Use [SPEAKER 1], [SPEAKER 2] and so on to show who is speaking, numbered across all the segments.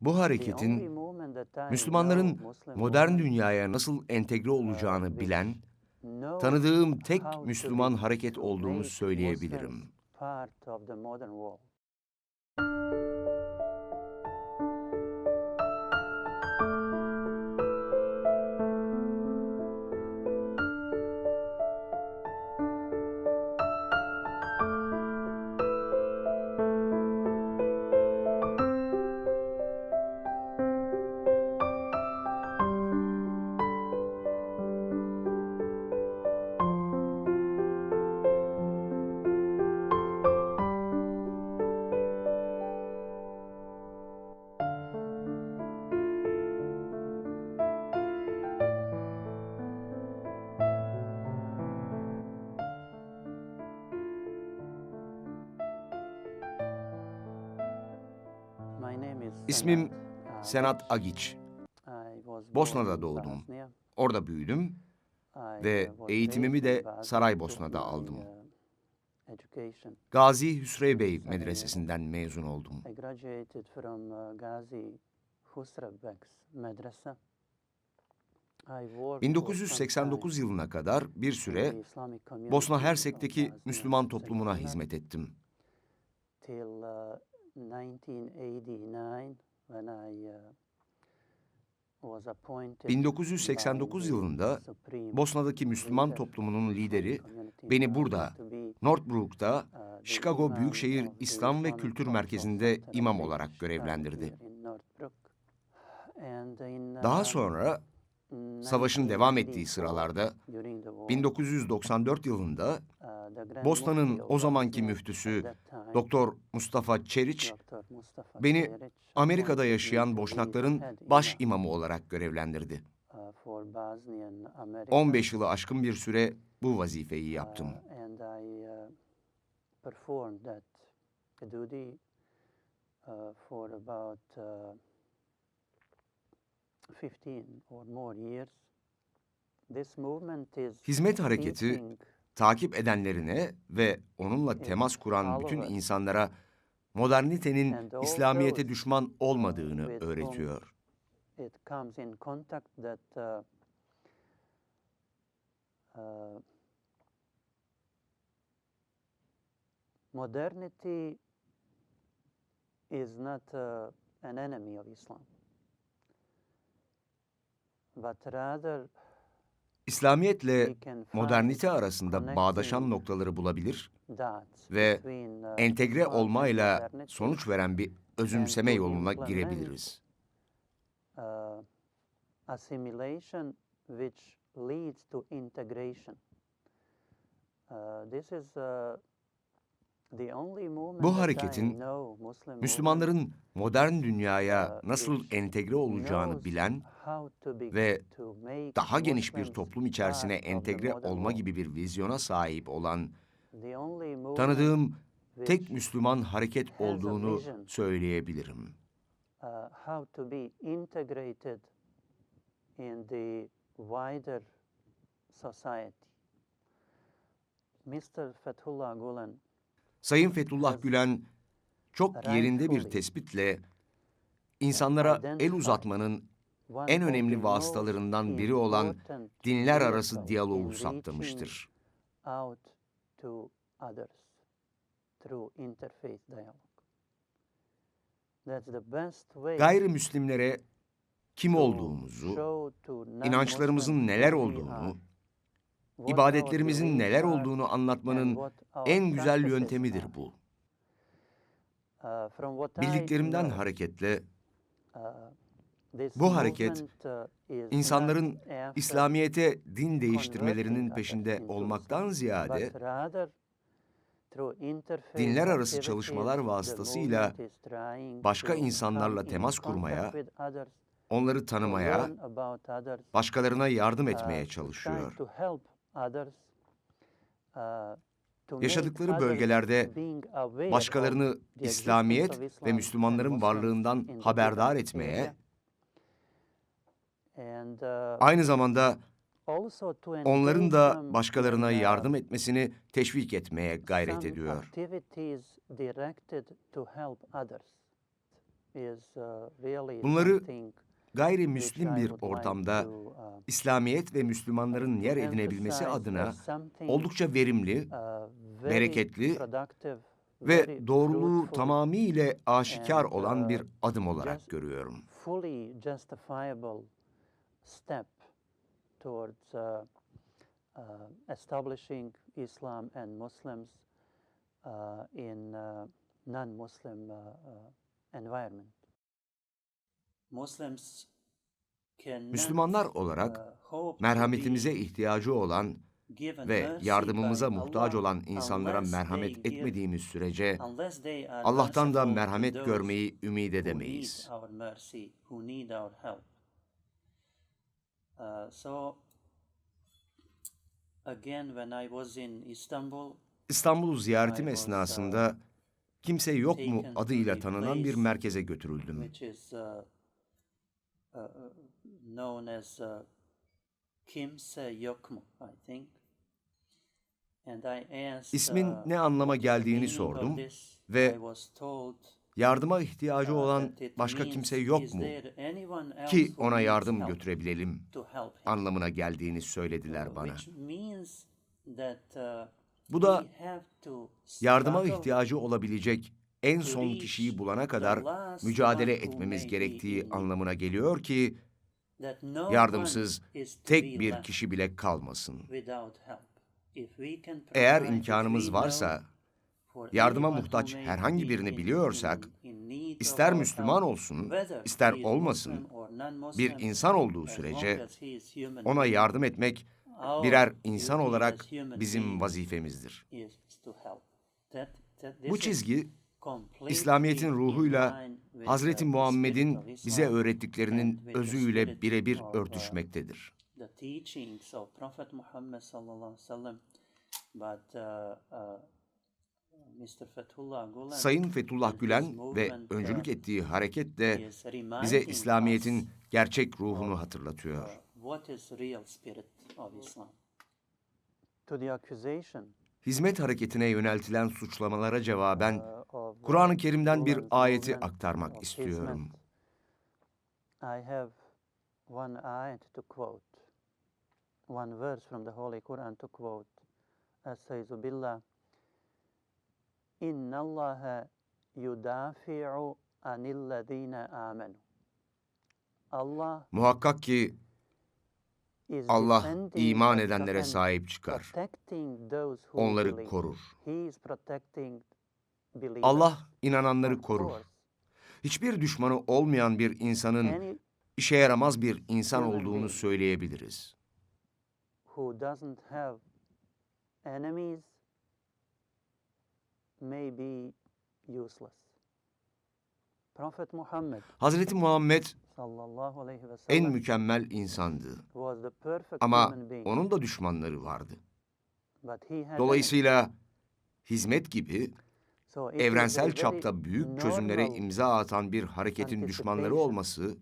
[SPEAKER 1] Bu hareketin Müslümanların modern dünyaya nasıl entegre olacağını bilen, tanıdığım tek Müslüman hareket olduğunu söyleyebilirim. İsmim Senat Agiç. Bosna'da doğdum. Orada büyüdüm ve eğitimimi de Saraybosna'da aldım. Gazi Hüsrev Bey Medresesi'nden mezun oldum.
[SPEAKER 2] I graduated from uh, Gazi Husrevbeks Medrese. I worked for some
[SPEAKER 1] 1989 yılına kadar bir süre Bosna Hersek'teki Müslüman toplumuna hizmet ettim.
[SPEAKER 2] Till uh, 1989 when I uh, was appointed
[SPEAKER 1] 1989
[SPEAKER 2] by the
[SPEAKER 1] yılında Bosna'daki Müslüman toplumunun lideri beni burada, Northbrook'ta
[SPEAKER 2] uh, the
[SPEAKER 1] Chicago Büyükşehir İslam ve Kültür Merkezi'nde imam olarak görevlendirdi.
[SPEAKER 2] in,
[SPEAKER 1] Daha
[SPEAKER 2] uh,
[SPEAKER 1] sonra savaşın devam ettiği sıralarda 1994 yılında Bosna'nın o zamanki müftüsü Doktor Mustafa Çeriç beni Amerika'da yaşayan Boşnakların baş imamı olarak görevlendirdi. 15 yılı aşkın bir süre bu vazifeyi yaptım.
[SPEAKER 2] Uh, uh, uh, 15 or more years. This movement is
[SPEAKER 1] Hizmet hareketi takip edenlerine ve onunla temas kuran bütün insanlara modernitenin İslamiyet'e düşman olmadığını öğretiyor.
[SPEAKER 2] uh, uh, modernity is not uh, an enemy of Islam, but rather
[SPEAKER 1] İslamiyetle modernite arasında bağdaşan noktaları bulabilir ve
[SPEAKER 2] uh,
[SPEAKER 1] entegre olmayla sonuç veren bir özümseme yoluna girebiliriz.
[SPEAKER 2] uh, assimilation which leads to integration. Uh, this is uh, the only movement
[SPEAKER 1] Bu hareketin Müslümanların modern dünyaya
[SPEAKER 2] uh,
[SPEAKER 1] nasıl entegre olacağını bilen ve daha geniş bir toplum içerisine
[SPEAKER 2] the
[SPEAKER 1] entegre olma gibi bir vizyona sahip olan tanıdığım tek Müslüman hareket olduğunu söyleyebilirim.
[SPEAKER 2] uh, society. Mr. Fethullah Gulen
[SPEAKER 1] Sayın Fethullah Gülen çok yerinde bir tespitle insanlara el uzatmanın en önemli vasıtalarından biri olan dinler arası diyaloğu saptamıştır. Gayrimüslimlere kim olduğumuzu, inançlarımızın neler olduğunu, ibadetlerimizin neler
[SPEAKER 2] are,
[SPEAKER 1] olduğunu anlatmanın
[SPEAKER 2] our
[SPEAKER 1] en güzel yöntemidir bu.
[SPEAKER 2] Uh,
[SPEAKER 1] Bildiklerimden hareketle
[SPEAKER 2] uh,
[SPEAKER 1] Bu hareket,
[SPEAKER 2] uh,
[SPEAKER 1] insanların İslamiyet'e din değiştirmelerinin peşinde olmaktan ziyade dinler arası çalışmalar vasıtasıyla başka insanlarla temas kurmaya, onları tanımaya, başkalarına yardım
[SPEAKER 2] uh,
[SPEAKER 1] etmeye çalışıyor.
[SPEAKER 2] Uh,
[SPEAKER 1] Yaşadıkları bölgelerde Başkalarını İslamiyet ve Müslümanların varlığından haberdar etmeye,
[SPEAKER 2] uh,
[SPEAKER 1] aynı zamanda onların da başkalarına
[SPEAKER 2] uh,
[SPEAKER 1] yardım etmesini teşvik etmeye gayret ediyor. Bunları Gayrimüslim bir ortamda İslamiyet ve Müslümanların yer edinebilmesi adına oldukça verimli
[SPEAKER 2] uh,
[SPEAKER 1] bereketli ve doğruluğu tamamıyla aşikar
[SPEAKER 2] and,
[SPEAKER 1] olan
[SPEAKER 2] uh,
[SPEAKER 1] bir adım olarak görüyorum.
[SPEAKER 2] towards uh, uh, establishing Islam and Muslims uh, in uh, non-Muslim uh, uh, environment. Muslims cannot,
[SPEAKER 1] Müslümanlar olarak
[SPEAKER 2] uh,
[SPEAKER 1] merhametimize ihtiyacı olan ve yardımımıza muhtaç olan insanlara merhamet etmediğimiz sürece Allah'tan da merhamet görmeyi ümit edemeyiz.
[SPEAKER 2] Uh, Istanbul,
[SPEAKER 1] ziyaretim
[SPEAKER 2] uh,
[SPEAKER 1] esnasında kimse yok mu adıyla tanınan bir merkeze götürüldüm.
[SPEAKER 2] Uh, known as uh, Kimse Yok mu, I think. And I asked
[SPEAKER 1] İsmin
[SPEAKER 2] uh,
[SPEAKER 1] ne anlama geldiğini sordum ve yardıma ihtiyacı
[SPEAKER 2] uh,
[SPEAKER 1] olan başka kimse yok
[SPEAKER 2] "Is
[SPEAKER 1] mu ki ona yardım götürebilelim
[SPEAKER 2] to help him?"
[SPEAKER 1] anlamına geldiğini söylediler bana.
[SPEAKER 2] Uh,
[SPEAKER 1] Bu da yardıma ihtiyacı olabilecek en son kişiyi bulana kadar mücadele etmemiz gerektiği anlamına geliyor ki yardımsız tek bir kişi bile kalmasın. Eğer imkanımız varsa, yardıma muhtaç herhangi birini
[SPEAKER 2] in-
[SPEAKER 1] biliyorsak, ister Müslüman olsun, ister olmasın, bir insan olduğu sürece ona yardım etmek birer insan olarak bizim vazifemizdir. Bu çizgi İslamiyet'in
[SPEAKER 2] in
[SPEAKER 1] ruhuyla
[SPEAKER 2] uh, the
[SPEAKER 1] Muhammed'in bize öğrettiklerinin özüyle birebir
[SPEAKER 2] uh,
[SPEAKER 1] örtüşmektedir.
[SPEAKER 2] uh, uh,
[SPEAKER 1] Sayın Fethullah Gülen ve
[SPEAKER 2] movement,
[SPEAKER 1] öncülük
[SPEAKER 2] uh,
[SPEAKER 1] ettiği hareket de bize İslamiyet'in gerçek ruhunu
[SPEAKER 2] uh,
[SPEAKER 1] hatırlatıyor.
[SPEAKER 2] To the accusation
[SPEAKER 1] Hizmet hareketine yöneltilen suçlamalara cevaben
[SPEAKER 2] uh,
[SPEAKER 1] Kur'an-ı Kerim'den bir ayeti aktarmak istiyorum.
[SPEAKER 2] I have one ayet to quote, one verse from the Holy Quran to quote. Estaizu billah. İnna Allaha yudafi'u anillezine amenu. Allah
[SPEAKER 1] Muhakkak ki Allah iman edenlere sahip çıkar. Onları korur. Allah inananları korur. Hiçbir düşmanı olmayan bir insanın işe yaramaz bir insan olduğunu söyleyebiliriz.
[SPEAKER 2] may be useless.
[SPEAKER 1] Hazreti Muhammed
[SPEAKER 2] sallallahu aleyhi ve
[SPEAKER 1] en mükemmel insandı. Ama onun da düşmanları vardı. Dolayısıyla hizmet gibi evrensel çapta büyük çözümlere imza atan bir hareketin düşmanları olması,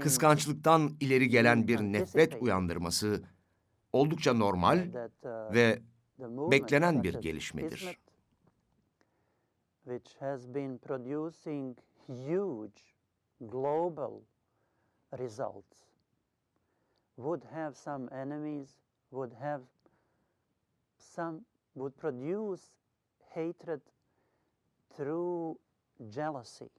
[SPEAKER 1] kıskançlıktan ileri gelen bir nefret uyandırması oldukça normal
[SPEAKER 2] uh,
[SPEAKER 1] ve beklenen bir gelişmedir.
[SPEAKER 2] Which has been producing huge global results, would have some enemies, would have some, would produce hatred through jealousy.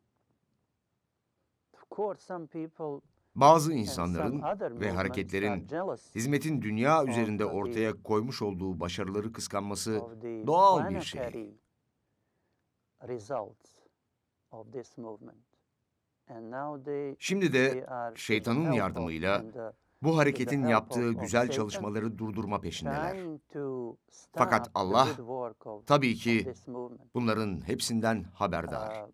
[SPEAKER 2] Of course, some people
[SPEAKER 1] bazı insanların ve hareketlerin hizmetin dünya üzerinde ortaya koymuş olduğu başarıları kıskanması doğal bir şey.
[SPEAKER 2] Results of this movement. And now they,
[SPEAKER 1] Şimdi de şeytanın yardımıyla
[SPEAKER 2] uh,
[SPEAKER 1] bu hareketin yaptığı güzel çalışmaları durdurma peşindeler. Fakat Allah Tabii ki bunların hepsinden haberdar.
[SPEAKER 2] Uh.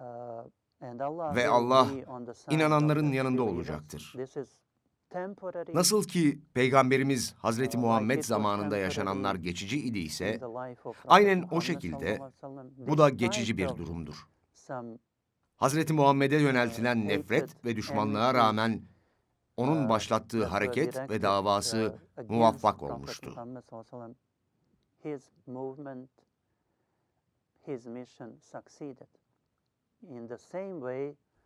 [SPEAKER 2] Uh,
[SPEAKER 1] Ve Allah inananların yanında olacaktır. Nasıl ki Peygamberimiz Hazreti
[SPEAKER 2] Uh, like
[SPEAKER 1] Muhammed zamanında yaşananlar geçici
[SPEAKER 2] of Prophet
[SPEAKER 1] aynen o şekilde bu da geçici bir durumdur. Hazreti Muhammed'e yöneltilen nefret ve düşmanlığa rağmen onun
[SPEAKER 2] uh,
[SPEAKER 1] başlattığı hareket ve davası
[SPEAKER 2] uh,
[SPEAKER 1] muvaffak olmuştu.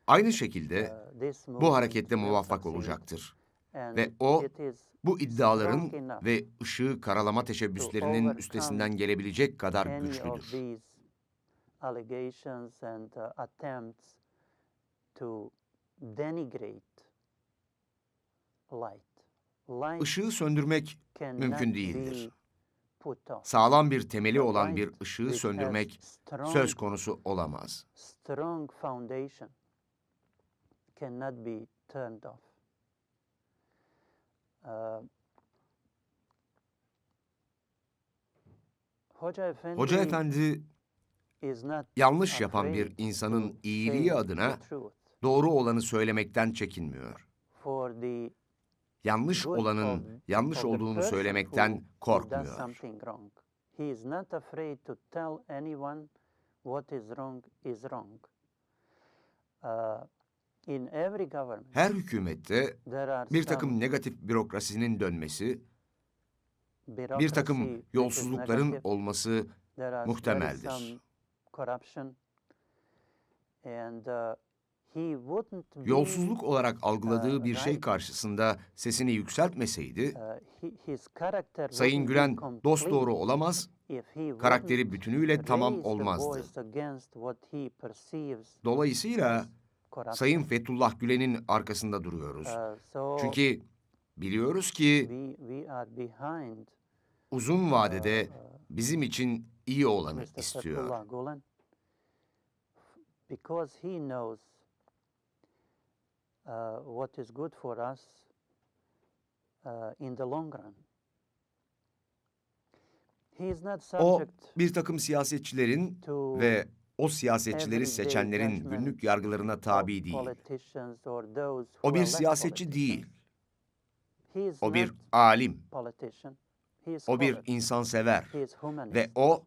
[SPEAKER 1] Aynı şekilde
[SPEAKER 2] uh,
[SPEAKER 1] bu harekette muvaffak olacaktır. Ve o, Bu iddiaların ve ışığı karalama teşebbüslerinin üstesinden gelebilecek kadar güçlüdür.
[SPEAKER 2] uh,
[SPEAKER 1] Işığı söndürmek mümkün değildir. Sağlam bir temeli olan bir ışığı söndürmek söz konusu olamaz.
[SPEAKER 2] strong foundation cannot be turned off. Uh, Hoca Efendi,
[SPEAKER 1] Hoca Efendi yanlış yapan bir insanın iyiliği adına doğru olanı söylemekten çekinmiyor. Yanlış olanın yanlış olduğunu söylemekten korkmuyor.
[SPEAKER 2] He is not afraid to tell anyone what is wrong is wrong.
[SPEAKER 1] Her hükümette bir takım negatif bürokrasinin dönmesi, bir takım yolsuzlukların olması muhtemeldir.
[SPEAKER 2] uh,
[SPEAKER 1] Yolsuzluk olarak algıladığı
[SPEAKER 2] uh,
[SPEAKER 1] bir şey karşısında sesini yükseltmeseydi,
[SPEAKER 2] uh,
[SPEAKER 1] Sayın Gülen
[SPEAKER 2] complete
[SPEAKER 1] dosdoğru olamaz, karakteri bütünüyle tamam olmazdı. Dolayısıyla. Sayın Fethullah Gülen'in arkasında duruyoruz.
[SPEAKER 2] So
[SPEAKER 1] Çünkü biliyoruz ki uzun vadede
[SPEAKER 2] uh,
[SPEAKER 1] bizim için iyi olanı istiyor.
[SPEAKER 2] Fethullah Gulen because he knows uh, what is good for us uh, in the long run. He is not
[SPEAKER 1] O bir takım siyasetçilerin ve o siyasetçileri seçenlerin günlük yargılarına tabi değil. O bir siyasetçi değil. O bir alim. O bir insansever. Ve o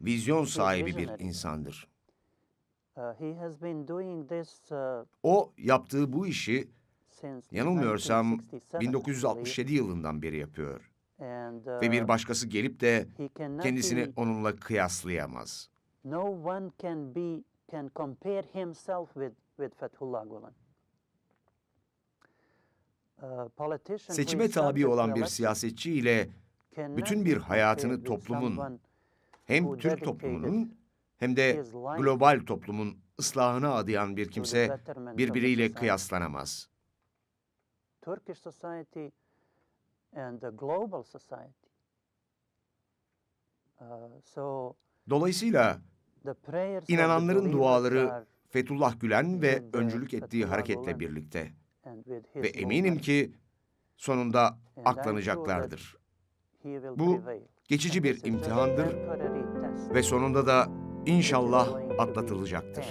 [SPEAKER 1] vizyon sahibi bir insandır.
[SPEAKER 2] Uh, uh,
[SPEAKER 1] O yaptığı bu işi yanılmıyorsam
[SPEAKER 2] 1967, I believe,
[SPEAKER 1] 1967 yılından beri yapıyor.
[SPEAKER 2] and,
[SPEAKER 1] Ve bir
[SPEAKER 2] uh,
[SPEAKER 1] başkası gelip de kendisini onunla kıyaslayamaz.
[SPEAKER 2] No one can be can compare himself with with Fethullah Gulen.
[SPEAKER 1] Seçime tabi olan bir siyasetçi ile bütün bir hayatını toplumun hem Türk toplumunun hem de global toplumun ıslahına adayan bir kimse birbiriyle kıyaslanamaz.
[SPEAKER 2] Turkish society and the global society. Uh, so
[SPEAKER 1] Dolayısıyla inananların duaları Fethullah Gülen ve öncülük ettiği hareketle birlikte ve eminim ki sonunda aklanacaklardır. Bu. Geçici bir imtihandır ve sonunda da inşallah atlatılacaktır.